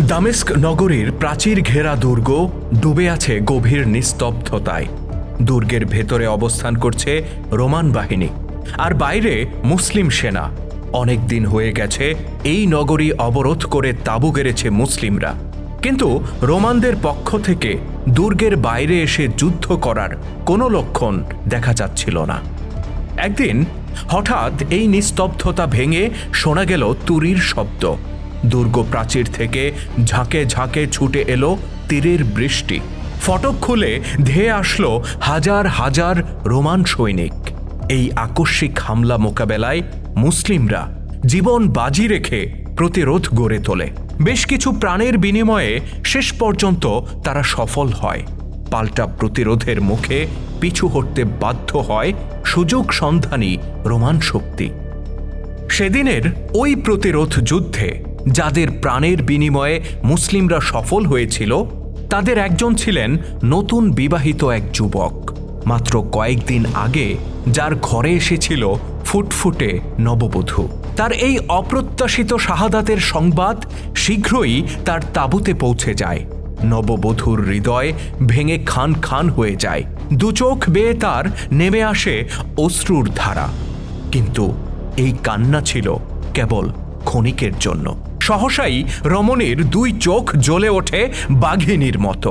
দামেস্ক নগরীর প্রাচীর ঘেরা দুর্গ ডুবে আছে গভীর নিস্তব্ধতায়। দুর্গের ভেতরে অবস্থান করছে রোমান বাহিনী। আর বাইরে মুসলিম সেনা। অনেক দিন হয়ে গেছে এই নগরী অবরোধ করে তাঁবু গেড়েছে মুসলিমরা। কিন্তু রোমানদের পক্ষ থেকে দুর্গের বাইরে এসে যুদ্ধ করার কোনো লক্ষণ দেখা যাচ্ছিল না। একদিন হঠাৎ এই নিস্তব্ধতা ভেঙে শোনা গেল তুরির শব্দ। দুর্গ প্রাচীর থেকে ঝাঁকে ঝাঁকে ছুটে এলো তীরের বৃষ্টি। ফটক খুলে ধেয়ে আসলো হাজার হাজার রোমান সৈনিক। এই আকস্মিক হামলা মোকাবেলায় মুসলিমরা জীবন বাজি রেখে প্রতিরোধ গড়ে তোলে। বেশ কিছু প্রাণের বিনিময়ে শেষ পর্যন্ত তারা সফল হয়। পাল্টা প্রতিরোধের মুখে পিছু হটতে বাধ্য হয় সুযোগ সন্ধানী রোমান শক্তি। সেদিনের ওই প্রতিরোধ যুদ্ধে যাদের প্রাণের বিনিময়ে মুসলিমরা সফল হয়েছিল, তাদের একজন ছিলেন নতুন বিবাহিত এক যুবক। মাত্র কয়েকদিন আগে যার ঘরে এসেছিল ফুটফুটে নববধূ। তার এই অপ্রত্যাশিত শাহাদাতের সংবাদ শীঘ্রই তার তাঁবুতে পৌঁছে যায়। নববধূর হৃদয় ভেঙে খান খান হয়ে যায়। দু চোখ বেয়ে তার নেমে আসে অশ্রুর ধারা। কিন্তু এই কান্না ছিল কেবল ক্ষণিকের জন্য। সহসাই রমণীর দুই চোখ জ্বলে ওঠে বাঘিনীর মতো।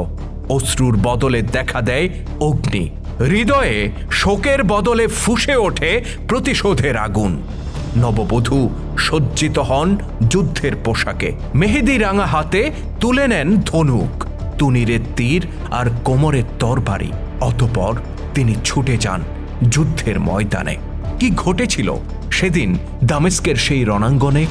অশ্রুর বদলে দেখা দেয় অগ্নি। হৃদয়ে শোকের বদলে ফুসে ওঠে প্রতিশোধের আগুন। নববধূ সজ্জিত হন যুদ্ধের পোশাকে। মেহেদি রাঙা হাতে তুলে নেন ধনুক তুনিরের তীর আর কোমরের তরবারি। অতপর তিনি ছুটে যান যুদ্ধের ময়দানে। কি ঘটেছিল? সেদিন দামেস্কের সেই রণাঙ্গনে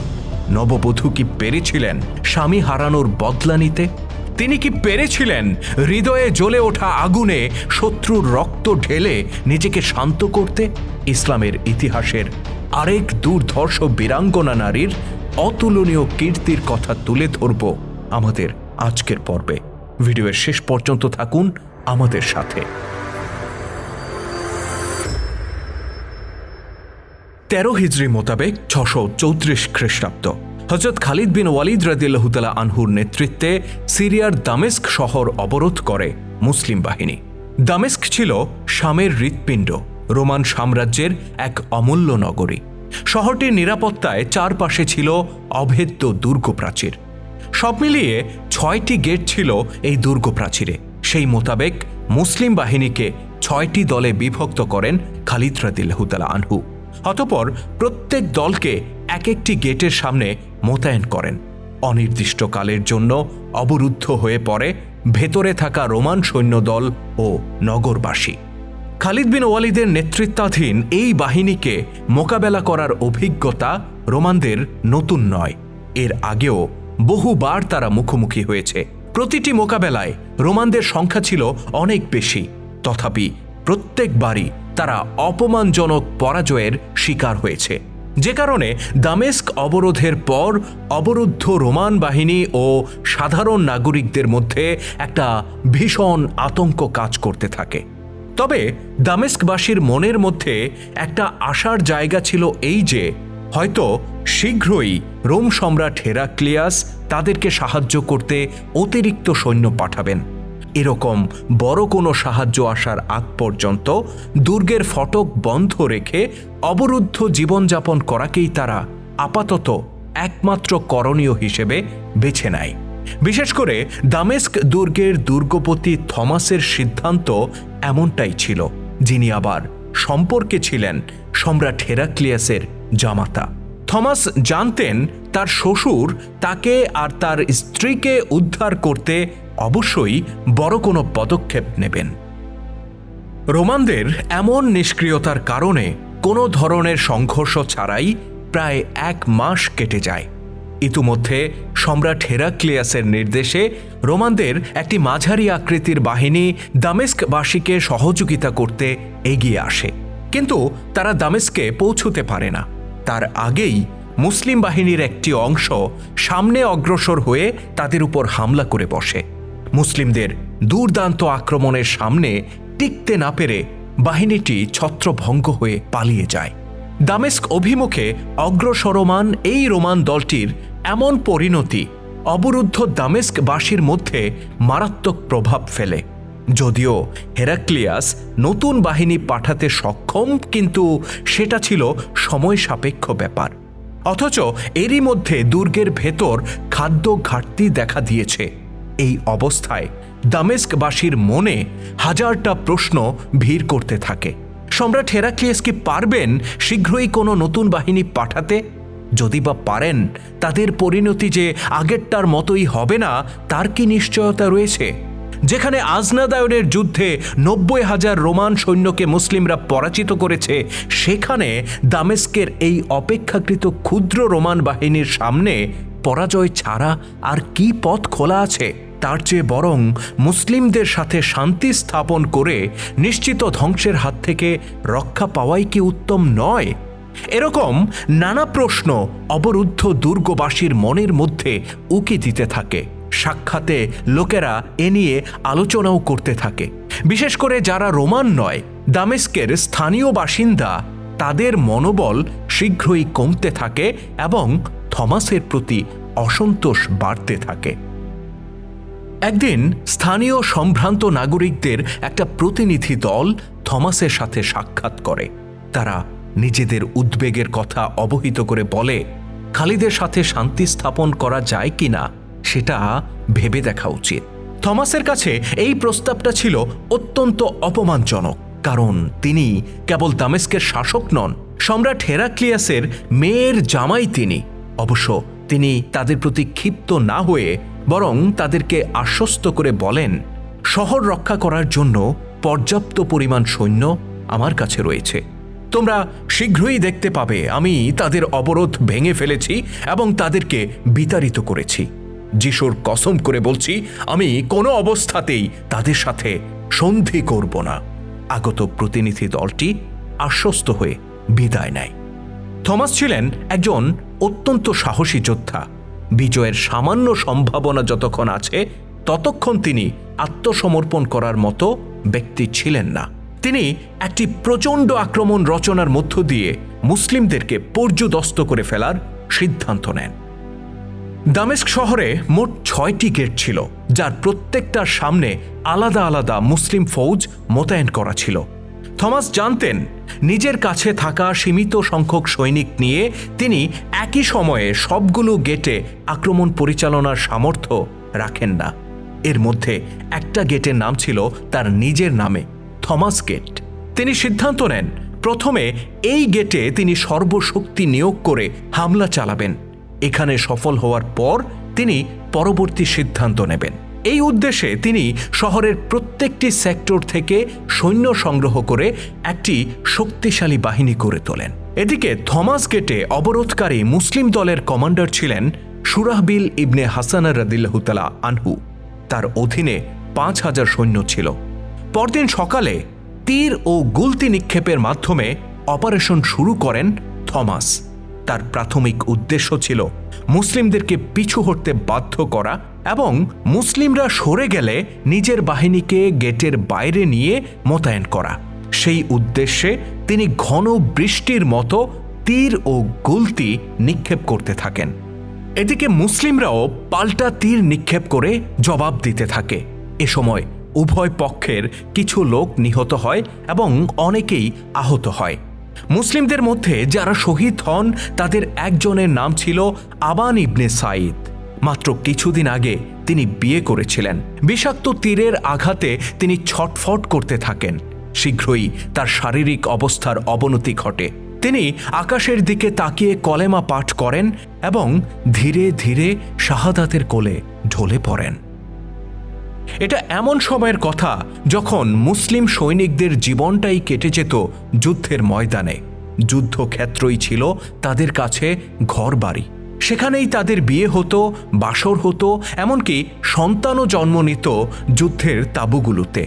নববধূ কি পেরেছিলেন? স্বামী হারানোর বদলা নিতে? তিনি কি পেরেছিলেন? হৃদয়ে জ্বলে ওঠা আগুনে শত্রুর রক্ত ঢেলে নিজেকে শান্ত করতে? ইসলামের ইতিহাসের আরেক দুর্ধর্ষ বীরাঙ্গনা নারীর অতুলনীয় কীর্তির কথা তুলে ধরব আমাদের আজকের পর্বে। ভিডিওর শেষ পর্যন্ত থাকুন আমাদের সাথে। তেরো হিজড়ি মোতাবেক ছশো চৌত্রিশ খ্রিস্টাব্দ। হজরত খালিদ বিন ওয়ালিদ রাদিল্লাহুতালা আনহুর নেতৃত্বে সিরিয়ার দামেস্ক শহর অবরোধ করে মুসলিম বাহিনী। দামেস্ক ছিল শামের হৃৎপিণ্ড, রোমান সাম্রাজ্যের এক অমূল্য নগরী। শহরটির নিরাপত্তায় চারপাশে ছিল অভেদ্য দুর্গ প্রাচীর সব মিলিয়ে ছয়টি গেট ছিল এই দুর্গ প্রাচীরে সেই মোতাবেক মুসলিম বাহিনীকে ছয়টি দলে বিভক্ত করেন খালিদ রাদিল্লাহুতালা আনহু। অতপর প্রত্যেক দলকে এক একটি গেটের সামনে মোতায়েন করেন। অনির্দিষ্টকালের জন্য অবরুদ্ধ হয়ে পড়ে ভেতরে থাকা রোমান সৈন্যদল ও নগরবাসী। খালিদ বিন ওয়ালিদের নেতৃত্বাধীন এই বাহিনীকে মোকাবেলা করার অভিজ্ঞতা রোমানদের নতুন নয়। এর আগেও বহুবার তারা মুখোমুখি হয়েছে। প্রতিটি মোকাবেলায় রোমানদের সংখ্যা ছিল অনেক বেশি। তথাপি প্রত্যেকবারই তারা অপমানজনক পরাজয়ের শিকার হয়েছে। যে কারণে দামেস্ক অবরোধের পর অবরুদ্ধ রোমান বাহিনী ও সাধারণ নাগরিকদের মধ্যে একটা ভীষণ আতঙ্ক কাজ করতে থাকে। তবে দামেস্কবাসীর মনের মধ্যে একটা আশার জায়গা ছিল এই যে, হয়তো শীঘ্রই রোম সম্রাট হেরাক্লিয়াস তাদেরকে সাহায্য করতে অতিরিক্ত সৈন্য পাঠাবেন। এরকম বড় কোনো সাহায্য আসার আগ পর্যন্ত দুর্গের ফটক বন্ধ রেখে অবরুদ্ধ জীবনযাপন করাকেই তারা আপাতত একমাত্র করণীয় হিসেবে বেছে নেয়। বিশেষ করে দামেস্ক দুর্গের দুর্গপতি থমাসের সিদ্ধান্ত এমনটাই ছিল, যিনি আবার সম্পর্কে ছিলেন সম্রাট হেরাক্লিয়াসের জামাতা। থমাস জানতেন তার শ্বশুর তাকে আর তার স্ত্রীকে উদ্ধার করতে অবশ্যই বড় কোনো পদক্ষেপ নেবেন। রোমানদের এমন নিষ্ক্রিয়তার কারণে কোনো ধরনের সংঘর্ষ ছাড়াই প্রায় এক মাস কেটে যায়। ইতিমধ্যে সম্রাট হেরাক্লিয়াসের নির্দেশে রোমানদের একটি মাঝারি আকৃতির বাহিনী দামেস্কবাসীকে সহযোগিতা করতে এগিয়ে আসে। কিন্তু তারা দামেস্কে পৌঁছতে পারে না। তার আগেই মুসলিম বাহিনীর একটি অংশ সামনে অগ্রসর হয়ে তাদের উপর হামলা করে বসে। মুসলিমদের দুর্দান্ত আক্রমণের সামনে টিকতে না পেরে বাহিনীটি ছত্রভঙ্গ হয়ে পালিয়ে যায়। দামেস্ক অভিমুখে অগ্রসরমান এই রোমান দলটির এমন পরিণতি অবরুদ্ধ দামেস্কবাসীর মধ্যে মারাত্মক প্রভাব ফেলে। যদিও হেরাক্লিয়াস নতুন বাহিনী পাঠাতে সক্ষম, কিন্তু সেটা ছিল সময় সাপেক্ষ ব্যাপার। অথচ এরই মধ্যে দুর্গের ভেতর খাদ্য ঘাটতি দেখা দিয়েছে। এই অবস্থায় দামেস্কবাসীর মনে হাজারটা প্রশ্ন ভিড় করতে থাকে। সম্রাট হেরাক্লিয়াস কি পারবেন শীঘ্রই কোনো নতুন বাহিনী পাঠাতে? যদি বা পারেন, তাদের পরিণতি যে আগেরটার মতোই হবে না, তার কি নিশ্চয়তা রয়েছে? যেখানে আজনাদায়নের যুদ্ধে নব্বই হাজার রোমান সৈন্যকে মুসলিমরা পরাজিত করেছে, সেখানে দামেস্কের এই অপেক্ষাকৃত ক্ষুদ্র রোমান বাহিনীর সামনে পরাজয় ছাড়া আর কি পথ খোলা আছে? তার চেয়ে বরং মুসলিমদের সাথে শান্তি স্থাপন করে নিশ্চিত ধ্বংসের হাত থেকে রক্ষা পাওয়াই কি উত্তম নয়? এরকম নানা প্রশ্ন অবরুদ্ধ দুর্গবাসীর মনের মধ্যে উকি দিতে থাকে। সাক্ষাতে লোকেরা এ নিয়ে আলোচনাও করতে থাকে। বিশেষ করে যারা রোমান নয়, দামেস্কের স্থানীয় বাসিন্দা, তাদের মনোবল শীঘ্রই কমতে থাকে এবং থমাসের প্রতি অসন্তোষ বাড়তে থাকে। একদিন স্থানীয় সম্ভ্রান্ত নাগরিকদের একটা প্রতিনিধি দল থমাসের সাথে সাক্ষাৎ করে। তারা নিজেদের উদ্বেগের কথা অবহিত করে বলে, খালিদের সাথে শান্তি স্থাপন করা যায় কিনা সেটা ভেবে দেখা উচিত। থমাসের কাছে এই প্রস্তাবটা ছিল অত্যন্ত অপমানজনক, কারণ তিনি কেবল দামেস্কের শাসক নন, সম্রাট হেরাক্লিয়াসের মেয়ের জামাই তিনি। অবশ্য তিনি তাদের প্রতি ক্ষিপ্ত না হয়ে বরং তাদেরকে আশ্বস্ত করে বলেন, শহর রক্ষা করার জন্য পর্যাপ্ত পরিমাণ সৈন্য আমার কাছে রয়েছে। তোমরা শীঘ্রই দেখতে পাবে আমি তাদের অবরোধ ভেঙে ফেলেছি এবং তাদেরকে বিতাড়িত করেছি। যিশুর কসম করে বলছি, আমি কোনো অবস্থাতেই তাদের সাথে সন্ধি করব না। আগত প্রতিনিধি দলটি আশ্বস্ত হয়ে বিদায় নেয়। থমাস ছিলেন একজন অত্যন্ত সাহসী যোদ্ধা। বিজয়ের সামান্য সম্ভাবনা যতক্ষণ আছে, ততক্ষণ তিনি আত্মসমর্পণ করার মতো ব্যক্তি ছিলেন না। তিনি একটি প্রচণ্ড আক্রমণ রচনার মধ্য দিয়ে মুসলিমদেরকে পর্যুদস্ত করে ফেলার সিদ্ধান্ত নেন। দামেস্ক শহরে মোট ছয়টি গেট ছিল, যার প্রত্যেকটার সামনে আলাদা আলাদা মুসলিম ফৌজ মোতায়েন করা ছিল। থমাস জানতেন, নিজের কাছে থাকা সীমিত সংখ্যক সৈনিক নিয়ে তিনি একই সময়ে সবগুলো গেটে আক্রমণ পরিচালনার সামর্থ্য রাখেন না। এর মধ্যে একটা গেটের নাম ছিল তার নিজের নামে, থমাস গেট। তিনি সিদ্ধান্ত নেন, প্রথমে এই গেটে তিনি সর্বশক্তি নিয়োগ করে হামলা চালাবেন। এখানে সফল হওয়ার পর তিনি পরবর্তী সিদ্ধান্ত নেবেন। এই উদ্দেশ্যে তিনি শহরের প্রত্যেকটি সেক্টর থেকে সৈন্য সংগ্রহ করে একটি শক্তিশালী বাহিনী করে তোলেন। এদিকে থমাস গেটে অবরোধকারী মুসলিম দলের কমান্ডার ছিলেন সুরাহবিল ইবনে হাসান রাদিল্লাহুতালা আনহু। তার অধীনে পাঁচ হাজার সৈন্য ছিল। পরদিন সকালে তীর ও গুলতি নিক্ষেপের মাধ্যমে অপারেশন শুরু করেন থমাস। তার প্রাথমিক উদ্দেশ্য ছিল মুসলিমদেরকে পিছু হটতে বাধ্য করা এবং মুসলিমরা সরে গেলে নিজের বাহিনীকে গেটের বাইরে নিয়ে মোতায়েন করা। সেই উদ্দেশ্যে তিনি ঘন বৃষ্টির মতো তীর ও গুলতি নিক্ষেপ করতে থাকেন। এদিকে মুসলিমরাও পাল্টা তীর নিক্ষেপ করে জবাব দিতে থাকে। এ সময় উভয় পক্ষের কিছু লোক নিহত হয় এবং অনেকেই আহত হয়। মুসলিমদের মধ্যে যারা শহীদ হন, তাদের একজনের নাম ছিল আবান ইবনে সাইদ মাত্র কিছুদিন আগে তিনি বিয়ে করেছিলেন। বিষাক্ত তীরের আঘাতে তিনি ছটফট করতে থাকেন। শীঘ্রই তার শারীরিক অবস্থার অবনতি ঘটে। তিনি আকাশের দিকে তাকিয়ে কলেমা পাঠ করেন এবং ধীরে ধীরে শাহাদাতের কোলে ঢলে পড়েন। এটা এমন সময়ের কথা যখন মুসলিম সৈনিকদের জীবনটাই কেটে যেত যুদ্ধের ময়দানে। যুদ্ধক্ষেত্রই ছিল তাদের কাছে ঘর বাড়ি সেখানেই তাদের বিয়ে হতো, বাসর হতো, এমনকি সন্তানও জন্ম নিত যুদ্ধের তাঁবুগুলোতে।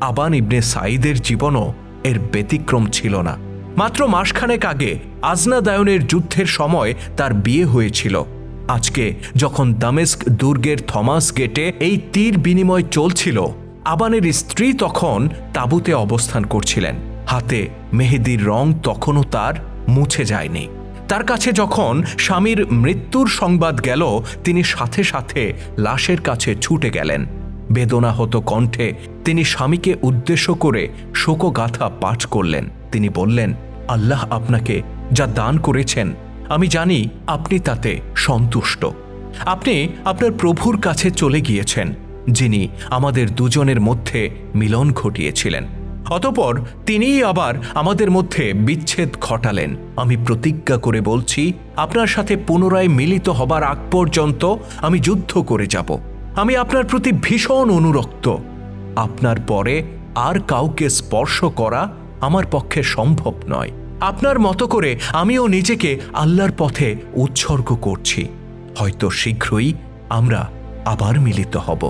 আবান ইবনে সাঈদের জীবনও এর ব্যতিক্রম ছিল না। মাত্র মাসখানেক আগে আজনাদায়নের যুদ্ধের সময় তার বিয়ে হয়েছিল। আজকে যখন দামেস্ক দুর্গের থমাস গেটে এই তীর বিনিময় চলছিল, আবানের স্ত্রী তখন তাঁবুতে অবস্থান করছিলেন। হাতে মেহেদির রং তখনও তার মুছে যায়নি। তার কাছে যখন স্বামীর মৃত্যুর সংবাদ গেল, তিনি সাথে সাথে লাশের কাছে ছুটে গেলেন। বেদনাহত কণ্ঠে তিনি স্বামীকে উদ্দেশ্য করে শোকগাথা পাঠ করলেন। তিনি বললেন, আল্লাহ আপনাকে যা দান করেছেন আমি জানি আপনি তাতে সন্তুষ্ট। আপনি আপনার প্রভুর কাছে চলে গিয়েছেন, যিনি আমাদের দুজনের মধ্যে মিলন ঘটিয়েছিলেন। অতপর তিনিই আবার আমাদের মধ্যে বিচ্ছেদ ঘটালেন। আমি প্রতিজ্ঞা করে বলছি, আপনার সাথে পুনরায় মিলিত হবার আগ পর্যন্ত আমি যুদ্ধ করে যাব। আমি আপনার প্রতি ভীষণ অনুরক্ত। আপনার পরে আর কাউকে স্পর্শ করা আমার পক্ষে সম্ভব নয়। আপনার মতো করে আমিও নিজেকে আল্লাহর পথে উৎসর্গ করছি। হয়তো শীঘ্রই আমরা আবার মিলিত হব।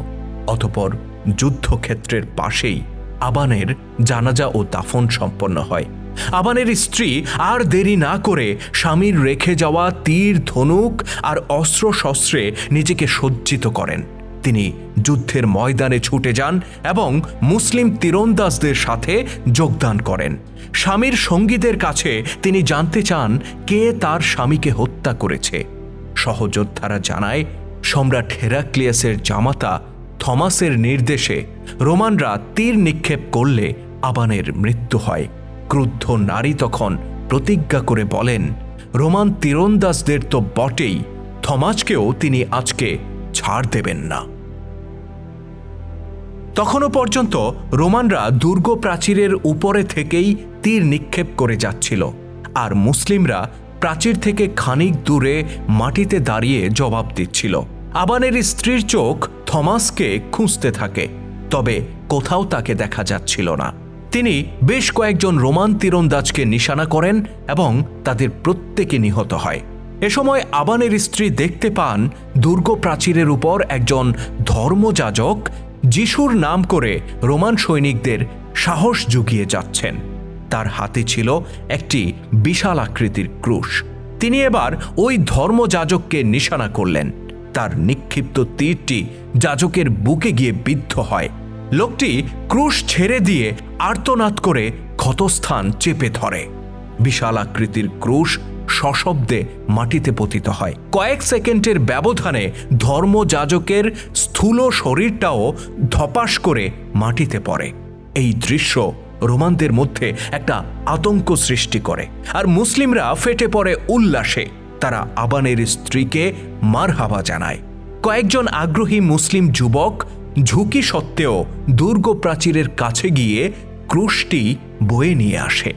অতপর যুদ্ধক্ষেত্রের পাশেই আবানের জানাজা ও দাফন সম্পন্ন হয়। আবানের স্ত্রী আর দেরি না করে স্বামীর রেখে যাওয়া তীর, ধনুক আর অস্ত্র শস্ত্রে নিজেকে সজ্জিত করেন। তিনি যুদ্ধের ময়দানে ছুটে যান এবং মুসলিম তীরন্দাজদের সাথে যোগদান করেন। স্বামীর সঙ্গীদের কাছে তিনি জানতে চান কে তার স্বামীকে হত্যা করেছে। সহযোদ্ধারা জানায়, সম্রাট হেরাক্লিয়াসের জামাতা থমাসের নির্দেশে রোমানরা তীর নিক্ষেপ করলে আবানের মৃত্যু হয়। ক্রুদ্ধ নারী তখন প্রতিজ্ঞা করে বলেন, রোমান তীরন্দাজদের তো বটেই, থমাসকেও তিনি আজকে ছাড় দেবেন না। তখনও পর্যন্ত রোমানরা দুর্গ প্রাচীরের উপরে থেকেই তীর নিক্ষেপ করে যাচ্ছিল, আর মুসলিমরা প্রাচীর থেকে খানিক দূরে মাটিতে দাঁড়িয়ে জবাব দিচ্ছিল। আবানের স্ত্রীর চোখ থমাসকে খুঁজতে থাকে, তবে কোথাও তাকে দেখা যাচ্ছিল না। তিনি বেশ কয়েকজন রোমান তীরন্দাজকে নিশানা করেন এবং তাদের প্রত্যেকে নিহত হয়। এ সময় আবানের স্ত্রী দেখতে পান দুর্গ প্রাচীরের উপর একজন ধর্মযাজক যিশুর নাম করে রোমান সৈনিকদের সাহস জুগিয়ে যাচ্ছেন। তার হাতে ছিল একটি বিশাল আকৃতির ক্রুশ। তিনি এবার ওই ধর্মযাজককে নিশানা করলেন। তার নিক্ষিপ্ত তীরটি যাজকের বুকে গিয়ে বিদ্ধ হয়। লোকটি ক্রুশ ছেড়ে দিয়ে আর্তনাদ করে ক্ষতস্থান চেপে ধরে। বিশাল আকৃতির ক্রুশ সশব্দে মাটিতে পতিত হয়। কয়েক সেকেন্ডের ব্যবধানে ধর্মযাজকের স্থূল শরীরটাও ধপাস করে মাটিতে পড়ে। এই দৃশ্য রোমানদের মধ্যে একটা আতঙ্ক সৃষ্টি করে। আর মুসলিমরা ফেটে পড়ে উল্লাসে। তারা আবানের স্ত্রীকে মারহাবা জানায়। কয়েকজন আগ্রহী মুসলিম যুবক ঝুঁকি সত্ত্বেও দুর্গ প্রাচীরের কাছে গিয়ে ক্রুশটি বয়ে নিয়ে আসে।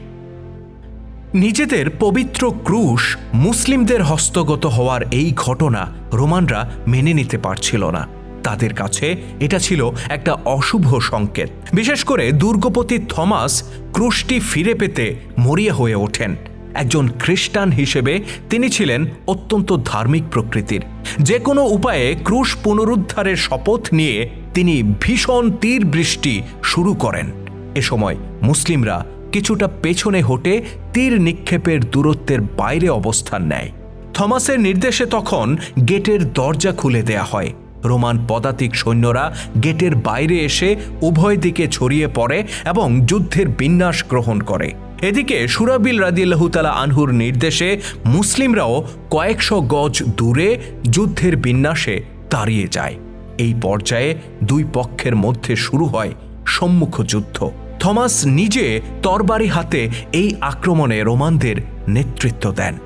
নিজেদের পবিত্র ক্রুশ মুসলিমদের হস্তগত হওয়ার এই ঘটনা রোমানরা মেনে নিতে পারছিল না। তাদের কাছে এটা ছিল একটা অশুভ সংকেত। বিশেষ করে দুর্গপতি থমাস ক্রুশটি ফিরে পেতে মরিয়া হয়ে ওঠেন। একজন খ্রিস্টান হিসেবে তিনি ছিলেন অত্যন্ত ধার্মিক প্রকৃতির। যে কোনো উপায়ে ক্রুশ পুনরুদ্ধারের শপথ নিয়ে তিনি ভীষণ তীর বৃষ্টি শুরু করেন। এ সময় মুসলিমরা কিছুটা পেছনে হটে তীর নিক্ষেপের দূরত্বের বাইরে অবস্থান নেয়। থমাসের নির্দেশে তখন গেটের দরজা খুলে দেয়া হয়। রোমান পদাতিক সৈন্যরা গেটের বাইরে এসে উভয় দিকে ছড়িয়ে পড়ে এবং যুদ্ধের বিন্যাস গ্রহণ করে। এদিকে সুরাবিল রাদিয়াল্লাহুতালা আনহুর নির্দেশে মুসলিমরাও কয়েকশো গজ দূরে যুদ্ধের বিন্যাসে দাঁড়িয়ে যায়। এই পর্যায়ে দুই পক্ষের মধ্যে শুরু হয় সম্মুখ যুদ্ধ থমাস নিজে তরবারি হাতে এই আক্রমণে রোমানদের নেতৃত্ব দেন।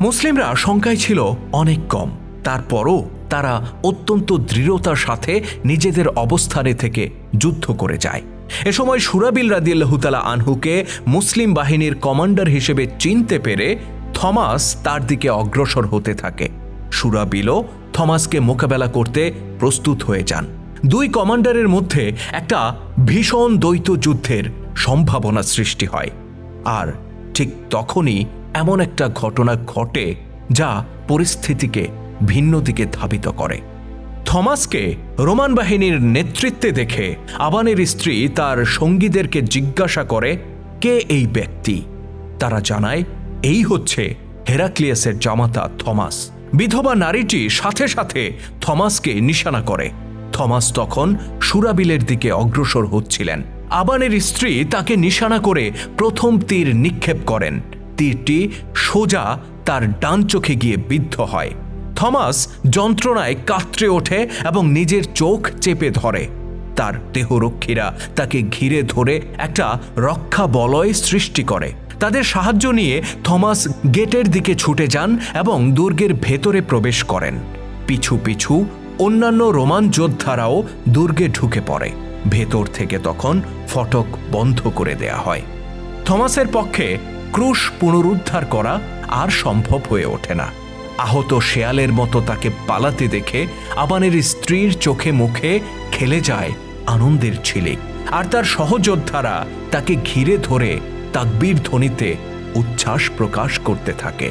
মুসলিমরা সংখ্যায় ছিল অনেক কম। তারপরও তারা অত্যন্ত দৃঢ়তার সাথে নিজেদের অবস্থানে থেকে যুদ্ধ করে যায়। এ সময় সুরাবিল রাদিয়াল্লাহুতালা আনহুকে মুসলিম বাহিনীর কমান্ডার হিসেবে চিনতে পেরে থমাস তার দিকে অগ্রসর হতে থাকে। সুরাবিলও থমাসকে মোকাবেলা করতে প্রস্তুত হয়ে যান। দুই কমান্ডারের মধ্যে একটা ভীষণ দ্বৈত যুদ্ধের সম্ভাবনা সৃষ্টি হয়। আর ঠিক তখনই এমন একটা ঘটনা ঘটে যা পরিস্থিতিকে ভিন্ন দিকে ধাবিত করে। থমাসকে রোমান বাহিনীর নেতৃত্বে দেখে আবানের স্ত্রী তার সঙ্গীদেরকে জিজ্ঞাসা করে, কে এই ব্যক্তি? তারা জানায়, এই হচ্ছে হেরাক্লিয়াসের জামাতা থমাস। বিধবা নারীটি সাথে সাথে থমাসকে নিশানা করে। থমাস তখন সুরাবিলের দিকে অগ্রসর হচ্ছিলেন। আবানের স্ত্রী তাকে নিশানা করে প্রথম তীর নিক্ষেপ করেন। তীরটি সোজা তার ডান চোখে গিয়ে বিদ্ধ হয়। থমাস যন্ত্রণায় কাতরে ওঠে এবং নিজের চোখ চেপে ধরে। তার দেহরক্ষীরা তাকে ঘিরে ধরে একটা রক্ষা বলয় সৃষ্টি করে। তাদের সাহায্য নিয়ে থমাস গেটের দিকে ছুটে যান এবং দুর্গের ভেতরে প্রবেশ করেন। পিছু পিছু অন্যান্য রোমান যোদ্ধারাও দুর্গে ঢুকে পড়ে। ভেতর থেকে তখন ফটক বন্ধ করে দেয়া হয়। থমাসের পক্ষে ক্রুশ পুনরুদ্ধার করা আর সম্ভব হয়ে ওঠে না। আহত শেয়ালের মতো তাকে পালাতে দেখে আবানের স্ত্রীর চোখে মুখে খেলে যায় আনন্দের ছিলিক আর তার সহযোদ্ধারা তাকে ঘিরে ধরে তাকবীর ধ্বনিতে উচ্ছ্বাস প্রকাশ করতে থাকে।